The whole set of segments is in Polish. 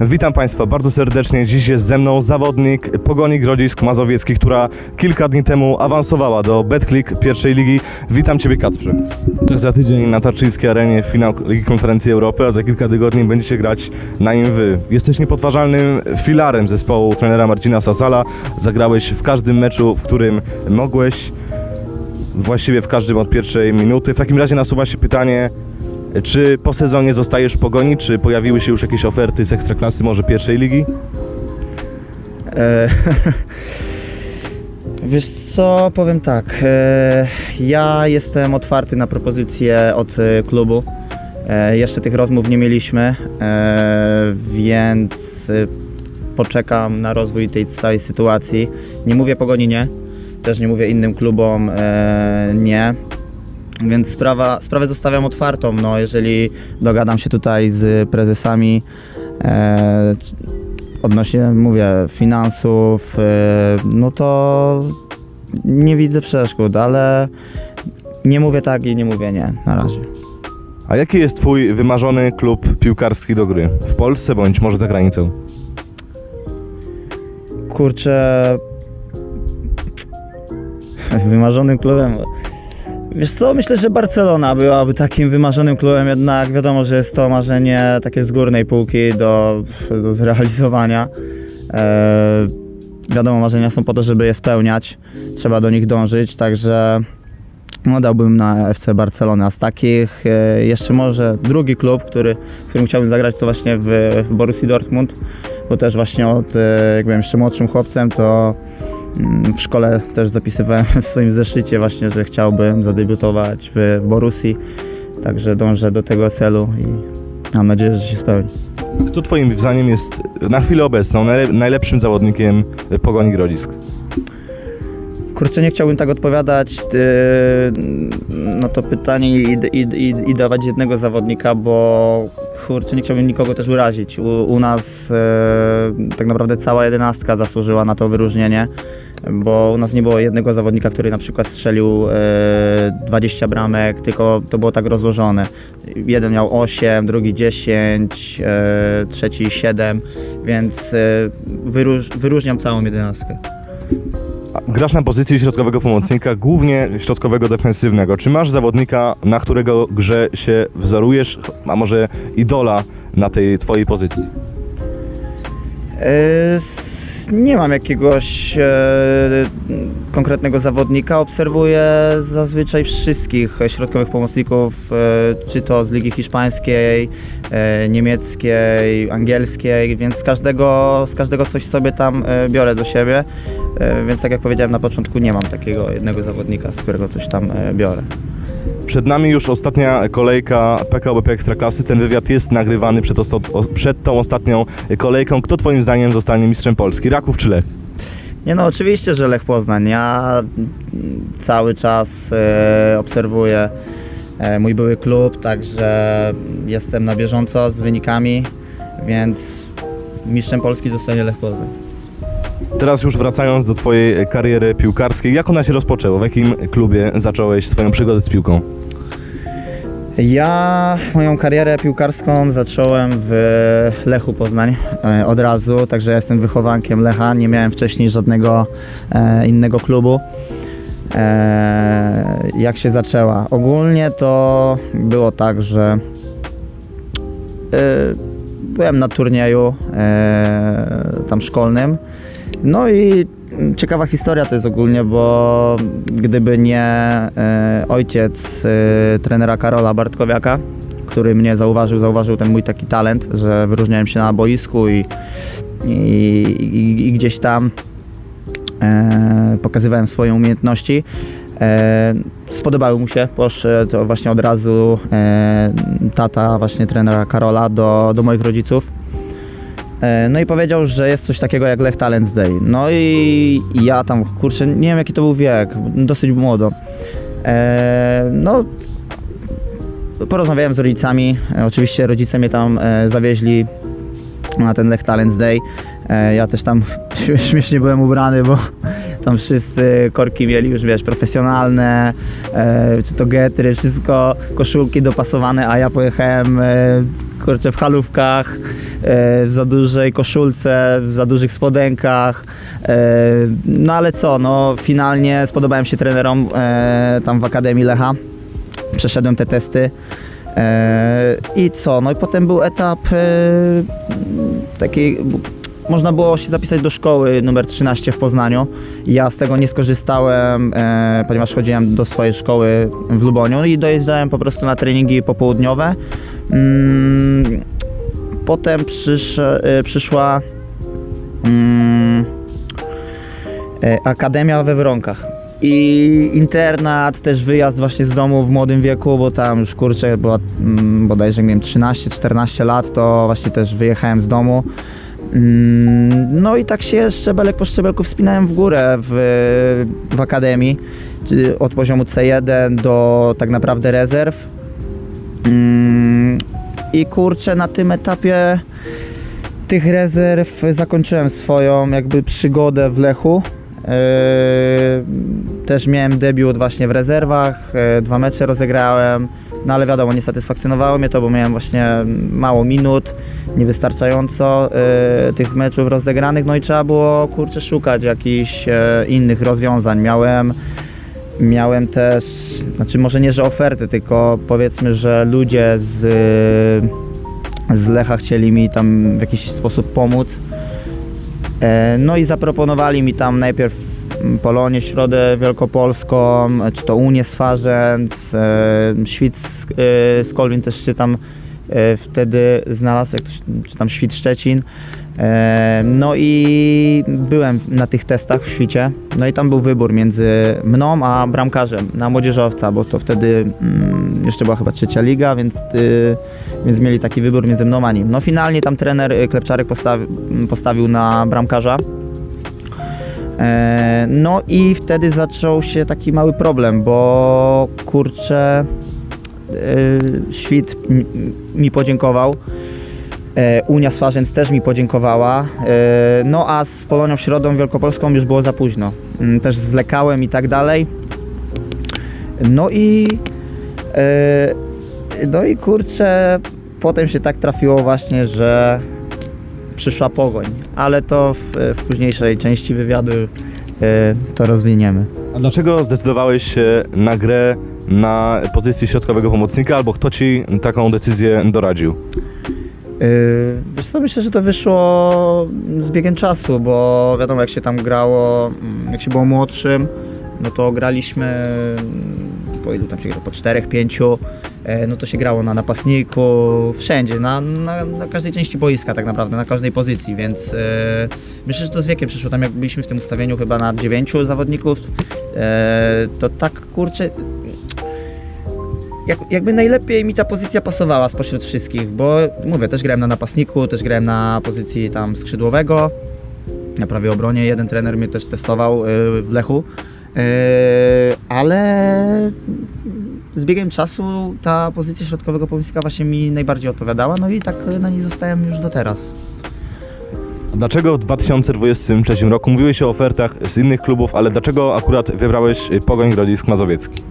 Witam Państwa bardzo serdecznie. Dziś jest ze mną zawodnik Pogoni Grodzisk Mazowiecki, która kilka dni temu awansowała do Betclick pierwszej ligi. Witam Ciebie Kacprze. Za tydzień na Tarczyńskiej Arenie finał Ligi Konferencji Europy, a za kilka tygodni będziecie grać na nim Wy. Jesteś niepodważalnym filarem zespołu trenera Marcina Sasala. Zagrałeś w każdym meczu, w którym mogłeś. Właściwie w każdym od pierwszej minuty. W takim razie nasuwa się pytanie, czy po sezonie zostajesz w Pogoni, czy pojawiły się już jakieś oferty z Ekstraklasy, może pierwszej ligi? E, Wiesz co, powiem tak. e, Ja jestem otwarty na propozycje od e, klubu. Jeszcze tych rozmów nie mieliśmy, więc poczekam na rozwój tej całej sytuacji. Nie mówię pogoni nie, też nie mówię innym klubom nie. Więc sprawa, sprawę zostawiam otwartą. No, jeżeli dogadam się tutaj z prezesami, e, odnośnie, mówię, finansów, y, no to nie widzę przeszkód, ale nie mówię tak i nie mówię nie na razie. A jaki jest Twój wymarzony klub piłkarski do gry? W Polsce bądź może za granicą? Kurczę, wymarzonym klubem. Wiesz co, myślę, że Barcelona byłaby takim wymarzonym klubem, jednak wiadomo, że jest to marzenie takie z górnej półki do, do zrealizowania. E, wiadomo, marzenia są po to, żeby je spełniać, trzeba do nich dążyć, także no, dałbym na FC Barcelona. Z takich e, jeszcze może drugi klub, który, w którym chciałbym zagrać, to właśnie w, w Borussii Dortmund, bo też właśnie od, e, jak byłem jeszcze młodszym chłopcem, to w szkole też zapisywałem w swoim zeszycie właśnie, że chciałbym zadebiutować w, Borussii, także dążę do tego celu i mam nadzieję, że się spełni. Kto Twoim zdaniem jest na chwilę obecną najle- najlepszym zawodnikiem Pogoni Grodzisk? Kurczę, nie chciałbym tak odpowiadać yy, na to pytanie i, i, i, i dawać jednego zawodnika, bo kurczę, nie chciałbym nikogo też urazić. U, u nas yy, tak naprawdę cała jedenastka zasłużyła na to wyróżnienie, bo u nas nie było jednego zawodnika, który na przykład strzelił yy, 20 bramek, tylko to było tak rozłożone. Jeden miał 8, drugi 10, yy, trzeci 7, więc yy, wyróż, wyróżniam całą jedenastkę. Grasz na pozycji środkowego pomocnika, głównie środkowego defensywnego. Czy masz zawodnika, na którego grze się wzorujesz, a może idola na tej Twojej pozycji? E, Nie mam jakiegoś e, konkretnego zawodnika. Obserwuję zazwyczaj wszystkich środkowych pomocników, e, czy to z Ligi Hiszpańskiej, niemieckiej, angielskiej, więc z każdego, z każdego coś sobie tam biorę do siebie. Więc tak jak powiedziałem na początku, nie mam takiego jednego zawodnika, z którego coś tam biorę. Przed nami już ostatnia kolejka PKBP Ekstraklasy. Ten wywiad jest nagrywany przed, przed tą ostatnią kolejką. Kto Twoim zdaniem zostanie mistrzem Polski? Raków czy Lech? Nie no, oczywiście, że Lech Poznań. Ja mm, cały czas e, obserwuję e, mój były klub, także jestem na bieżąco z wynikami, więc mistrzem Polski zostanie Lech Poznań. Teraz już wracając do Twojej kariery piłkarskiej, jak ona się rozpoczęła? W jakim klubie zacząłeś swoją przygodę z piłką? Ja moją karierę piłkarską zacząłem w Lechu Poznań e, od razu, także jestem wychowankiem Lecha, nie miałem wcześniej żadnego e, innego klubu. E, jak się zaczęła? Ogólnie to było tak, że byłem na turnieju tam szkolnym. No i ciekawa historia to jest ogólnie, bo gdyby nie e, ojciec e, trenera Karola Bartkowiaka, który mnie zauważył, zauważył ten mój taki talent, że wyróżniałem się na boisku i, i, i, i gdzieś tam e, pokazywałem swoje umiejętności. E, spodobały mu się, poszedł właśnie od razu e, tata właśnie trenera Karola do, do moich rodziców. E, No i powiedział, że jest coś takiego jak Lech Talents Day. No i ja tam, kurczę, nie wiem jaki to był wiek, dosyć młodo. E, No, porozmawiałem z rodzicami. E, Oczywiście rodzice mnie tam zawieźli na ten Lech Talents Day. E, Ja też tam śmiesznie byłem ubrany, bo Tam wszyscy korki mieli już, wiesz, profesjonalne, e, czy to getry, wszystko, koszulki dopasowane, a ja pojechałem, e, kurczę, w halówkach, w za dużej koszulce, w za dużych spodenkach. No ale co, no finalnie spodobałem się trenerom tam w Akademii Lecha. Przeszedłem te testy. I co? No i potem był etap taki. Można było się zapisać do szkoły numer 13 w Poznaniu. Ja z tego nie skorzystałem, e, ponieważ chodziłem do swojej szkoły w Luboniu i dojeżdżałem po prostu na treningi popołudniowe. Mm, potem przysz, e, przyszła mm, e, Akademia we Wronkach. I internat, też wyjazd właśnie z domu w młodym wieku, bo tam już kurczę, była mm, bodajże miałem 13-14 lat, to właśnie też wyjechałem z domu. Mm, No i tak się szczebelek po szczebelku wspinałem w górę w, w akademii, od poziomu C1 do tak naprawdę rezerw. Mm, I kurczę, na tym etapie tych rezerw zakończyłem swoją jakby przygodę w Lechu. Yy, Też miałem debiut właśnie w rezerwach, yy, dwa mecze rozegrałem, no ale wiadomo, nie satysfakcjonowało mnie to, bo miałem właśnie mało minut, niewystarczająco yy, tych meczów rozegranych, no i trzeba było kurczę szukać jakichś yy, innych rozwiązań. Miałem Miałem też, znaczy może nie, że oferty, tylko powiedzmy, że ludzie z, z Lecha chcieli mi tam w jakiś sposób pomóc. E, No i zaproponowali mi tam najpierw Polonię Środę Wielkopolską, czy to Unię Swarzędz, e, Świt z, e, Kolwin też się tam e, wtedy znalazł, jak to czy tam Świt Szczecin. No i byłem na tych testach w Świcie, no i tam był wybór między mną a bramkarzem na młodzieżowca, bo to wtedy mm, jeszcze była chyba trzecia liga, więc, y, więc mieli taki wybór między mną a nim. No finalnie tam trener y, Klepczarek postawi, postawił na bramkarza. E, No i wtedy zaczął się taki mały problem, bo kurczę, y, Świt mi- podziękował. E, Unia Swarzędz też mi podziękowała. E, No a z Polonią Środą Wielkopolską już było za późno. Mm, Też zwlekałem i tak dalej. No i e, no i kurczę, potem się tak trafiło właśnie, że przyszła pogoń, ale to w, w późniejszej części wywiadu e, to rozwiniemy. A dlaczego zdecydowałeś się na grę na pozycji środkowego pomocnika, albo kto ci taką decyzję doradził? Yy, Wiesz co, myślę, że to wyszło z biegiem czasu, bo wiadomo jak się tam grało, mm, jak się było młodszym, no to graliśmy mm, po ilu tam się gra, po czterech, pięciu, no to się grało na napastniku, wszędzie, na, na, na każdej części boiska tak naprawdę, na każdej pozycji, więc e, myślę, że to z wiekiem przyszło, tam jak byliśmy w tym ustawieniu chyba na dziewięciu zawodników, e, to tak kurczę, jak, jakby najlepiej mi ta pozycja pasowała spośród wszystkich, bo mówię, też grałem na napastniku, też grałem na pozycji tam skrzydłowego, na prawej obronie, jeden trener mnie też testował y, w Lechu, y, ale z biegiem czasu ta pozycja środkowego pomocnika właśnie mi najbardziej odpowiadała, no i tak na niej zostałem już do teraz. A Dlaczego w 2023 roku mówiłeś o ofertach z innych klubów, ale dlaczego akurat wybrałeś Pogoń Grodzisk Mazowiecki?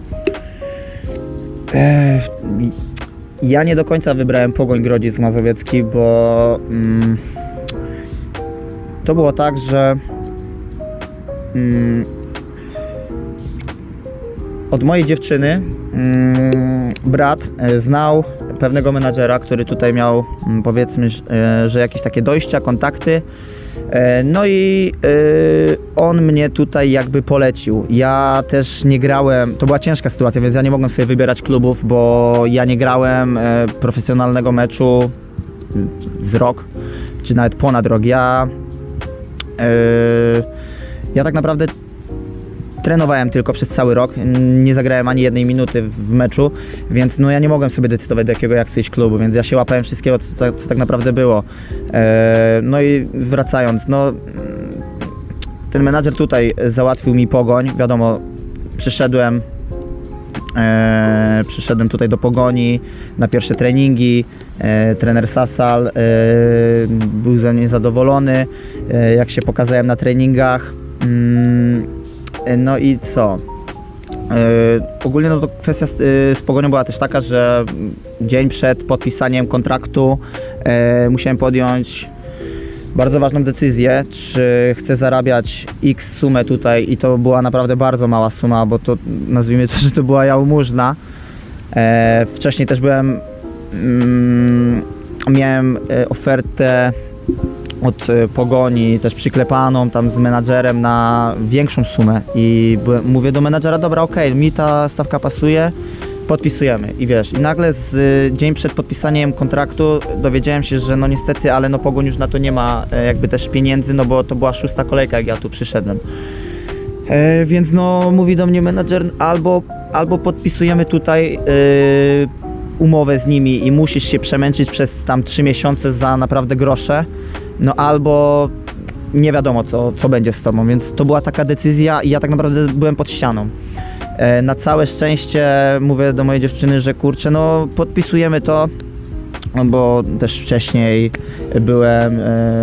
Ja nie do końca wybrałem Pogoń Grodzisk Mazowiecki, bo mm, to było tak, że mm, od mojej dziewczyny mm, brat e, znał pewnego menadżera, który tutaj miał mm, powiedzmy, że- e, że jakieś takie dojścia, kontakty. E, No i on mnie tutaj jakby polecił. Ja też nie grałem, to była ciężka sytuacja, więc ja nie mogłem sobie wybierać klubów, bo ja nie grałem profesjonalnego meczu z rok, czy nawet ponad rok. Ja, ja tak naprawdę trenowałem tylko przez cały rok, nie zagrałem ani jednej minuty w meczu, więc no ja nie mogłem sobie decydować do jakiego jak klubu, więc ja się łapałem wszystkiego, co, tak- co tak naprawdę było. E, no i wracając, no ten menadżer tutaj załatwił mi pogoń, wiadomo, przyszedłem E, przyszedłem tutaj do Pogoni na pierwsze treningi. E, trener Sasal był ze mnie zadowolony, jak się pokazałem na treningach. Mm, No i co? E, ogólnie no to kwestia z, e, z Pogonią była też taka, że dzień przed podpisaniem kontraktu e, musiałem podjąć bardzo ważną decyzję, czy chcę zarabiać x sumę tutaj i to była naprawdę bardzo mała suma, bo to nazwijmy to, że to była jałmużna. E, wcześniej też byłem, mm, miałem ofertę od e, Pogoni, też przyklepaną tam z menadżerem na większą sumę i mówię do menadżera, dobra, okej, mi ta stawka pasuje, podpisujemy i wiesz, i nagle z y, dzień przed podpisaniem kontraktu dowiedziałem się, że no niestety, ale no Pogoń już na to nie ma e, jakby też pieniędzy, no bo to była szósta kolejka, jak ja tu przyszedłem. E, więc no mówi do mnie menadżer, albo, albo podpisujemy tutaj e, umowę z nimi i musisz się przemęczyć przez tam trzy miesiące za naprawdę grosze, no albo nie wiadomo co, co będzie z tobą, więc to była taka decyzja i ja tak naprawdę byłem pod ścianą. E, Na całe szczęście mówię do mojej dziewczyny, że kurczę, no podpisujemy to, bo też wcześniej byłem e,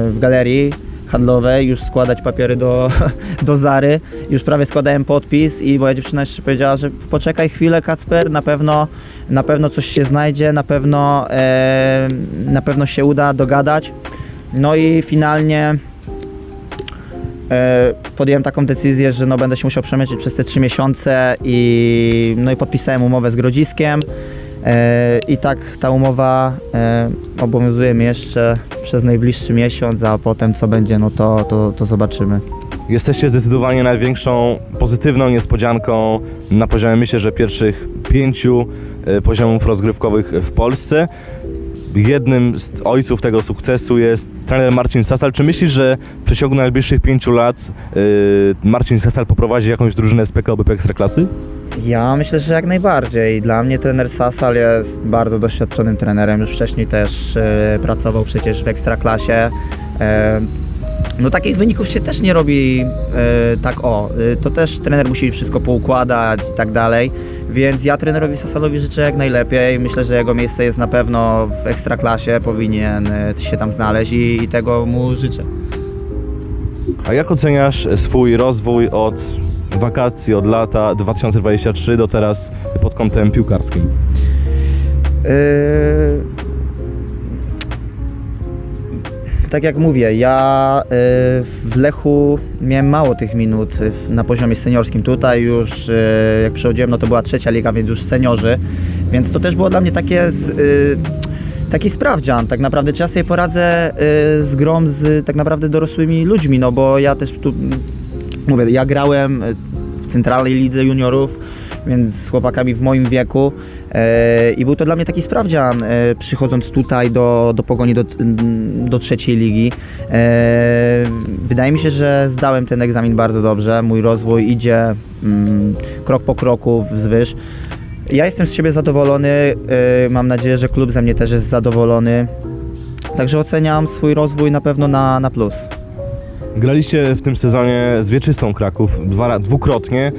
w galerii handlowej, już składać papiery do, do Zary, już prawie składałem podpis i moja dziewczyna jeszcze powiedziała, że poczekaj chwilę Kacper, na pewno, na pewno coś się znajdzie, na pewno, e, na pewno się uda dogadać. No i finalnie e, podjąłem taką decyzję, że no będę się musiał przemęczyć przez te trzy miesiące i no i podpisałem umowę z Grodziskiem. E, I tak ta umowa e, obowiązuje mnie jeszcze przez najbliższy miesiąc, a potem co będzie, no to, to, to zobaczymy. Jesteście zdecydowanie największą pozytywną niespodzianką na poziomie, myślę, że pierwszych pięciu poziomów rozgrywkowych w Polsce. Jednym z ojców tego sukcesu jest trener Marcin Sasal. Czy myślisz, że w przeciągu najbliższych pięciu lat e, Marcin Sasal poprowadzi jakąś drużynę z PKO BP Ekstraklasy? Ja myślę, że jak najbardziej. Dla mnie trener Sasal jest bardzo doświadczonym trenerem. Już wcześniej też e, pracował przecież w Ekstraklasie. E, no takich wyników się też nie robi e, tak o. E, to też trener musi wszystko poukładać i tak dalej. Więc ja trenerowi Sasalowi życzę jak najlepiej. Myślę, że jego miejsce jest na pewno w Ekstraklasie. Powinien e, się tam znaleźć i, i tego mu życzę. A jak oceniasz swój rozwój od wakacji, od lata 2023 do teraz pod kątem piłkarskim? Yy, Tak jak mówię, ja yy, w Lechu miałem mało tych minut w- na poziomie seniorskim. Tutaj już yy, jak przychodziłem, no to była trzecia liga, więc już seniorzy. Więc to też było dla mnie takie z, taki sprawdzian. Tak naprawdę czy ja sobie poradzę z grą z tak naprawdę dorosłymi ludźmi, no bo ja też tu mówię, ja grałem y, w centralnej lidze juniorów, więc z chłopakami w moim wieku e, i był to dla mnie taki sprawdzian, e, przychodząc tutaj do, do Pogoni, do, do trzeciej ligi. E, wydaje mi się, że zdałem ten egzamin bardzo dobrze, mój rozwój idzie mm, krok po kroku wzwyż. Ja jestem z siebie zadowolony, mam nadzieję, że klub ze mnie też jest zadowolony, także oceniam swój rozwój na pewno na, na plus. Graliście w tym sezonie z Wieczystą Kraków dwa, dwukrotnie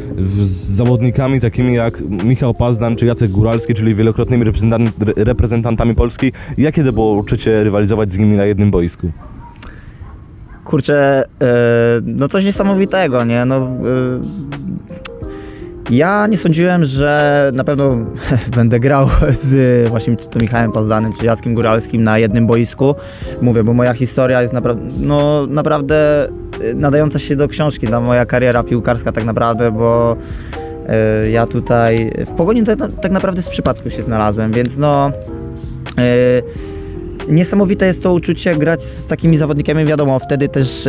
z zawodnikami takimi jak Michał Pazdan czy Jacek Góralski, czyli wielokrotnymi reprezentan- re- reprezentantami Polski. Jakie to było uczucie rywalizować z nimi na jednym boisku? Kurczę, e, no coś niesamowitego, nie? No, e, ja nie sądziłem, że na pewno będę grał z właśnie to Michałem Pazdanym, czy Jackiem Góralskim na jednym boisku. Mówię, bo moja historia jest napra- no, naprawdę e, nadająca się do książki, ta moja kariera piłkarska tak naprawdę, bo e, ja tutaj w Pogoni tak, tak naprawdę z przypadku się znalazłem, więc no... e, Niesamowite jest to uczucie grać z takimi zawodnikami, wiadomo, wtedy też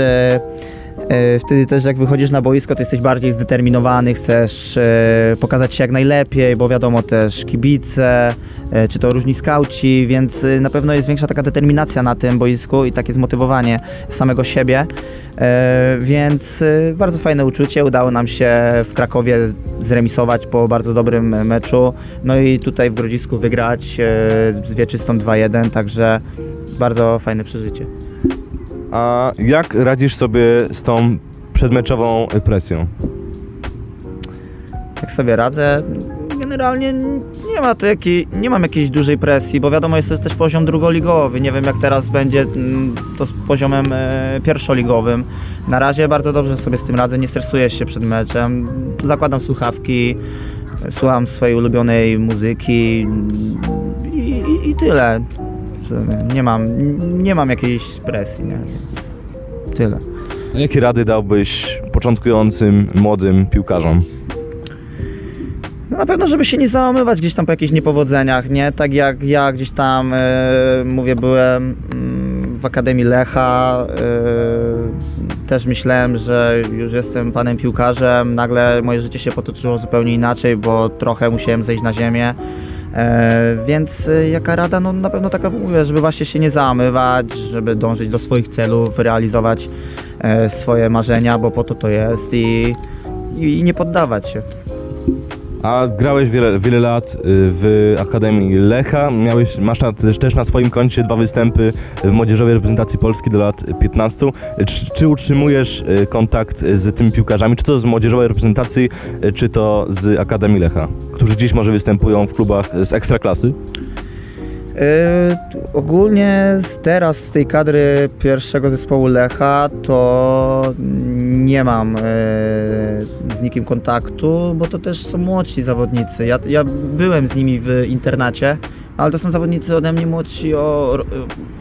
wtedy też jak wychodzisz na boisko, to jesteś bardziej zdeterminowany, chcesz e, pokazać się jak najlepiej, bo wiadomo też kibice, e, czy to różni skauci, więc e, na pewno jest większa taka determinacja na tym boisku i takie zmotywowanie samego siebie, e, więc e, bardzo fajne uczucie, udało nam się w Krakowie zremisować po bardzo dobrym meczu, no i tutaj w Grodzisku wygrać e, z Wieczystą 2-1, także bardzo fajne przeżycie. A jak radzisz sobie z tą przedmeczową presją? Jak sobie radzę, generalnie nie ma to nie mam jakiejś dużej presji, bo wiadomo, jest to też poziom drugoligowy. Nie wiem, jak teraz będzie mm, to z poziomem e, pierwszoligowym. Na razie bardzo dobrze sobie z tym radzę, nie stresuję się przed meczem. Zakładam słuchawki, słucham swojej ulubionej muzyki mm, i, i, i tyle. Sumie. Nie mam, nie mam jakiejś presji, nie? więc tyle. A jakie rady dałbyś początkującym, młodym piłkarzom? No na pewno, żeby się nie załamywać gdzieś tam po jakichś niepowodzeniach, nie? Tak jak ja gdzieś tam, e, mówię, byłem mm, w Akademii Lecha, e, też myślałem, że już jestem panem piłkarzem, nagle moje życie się potoczyło zupełnie inaczej, bo trochę musiałem zejść na ziemię. E, więc e, jaka rada? No na pewno taka żeby właśnie się nie załamywać, żeby dążyć do swoich celów, realizować e, swoje marzenia, bo po to to jest i, i nie poddawać się. A grałeś wiele, wiele lat y, w Akademii Lecha, miałeś, masz na, też, na swoim koncie dwa występy w młodzieżowej reprezentacji Polski do lat 15. Czy, czy utrzymujesz y, kontakt z tymi piłkarzami, czy to z młodzieżowej reprezentacji, y, czy to z Akademii Lecha, którzy dziś może występują w klubach z ekstraklasy? Yy, ogólnie teraz z tej kadry pierwszego zespołu Lecha to nie mam yy, z nikim kontaktu, bo to też są młodsi zawodnicy. Ja, ja byłem z nimi w internacie, ale to są zawodnicy ode mnie młodsi o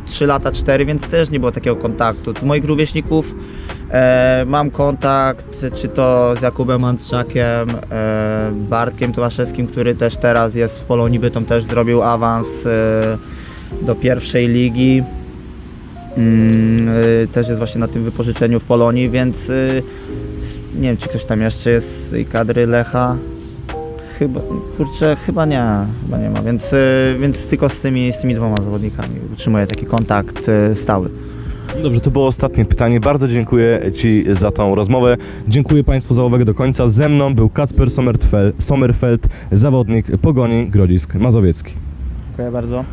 3 lata, 4, więc też nie było takiego kontaktu. Z moich rówieśników e, mam kontakt, czy to z Jakubem Andrzakiem, e, Bartkiem Tomaszewskim, który też teraz jest w Polonii Bytom, też zrobił awans e, do pierwszej ligi. Mm, y, też jest właśnie na tym wypożyczeniu w Polonii, więc y, s- nie wiem, czy ktoś tam jeszcze jest tej kadry Lecha. Chyba, kurczę, chyba nie, chyba nie ma, więc, y, więc tylko z tymi, z tymi dwoma zawodnikami utrzymuję taki kontakt y, stały. Dobrze, to było ostatnie pytanie. Bardzo dziękuję Ci za tą rozmowę. Dziękuję Państwu za uwagę do końca. Ze mną był Kacper Sommerfeld, Sommerfeld zawodnik Pogoni Grodzisk Mazowiecki. Dziękuję bardzo.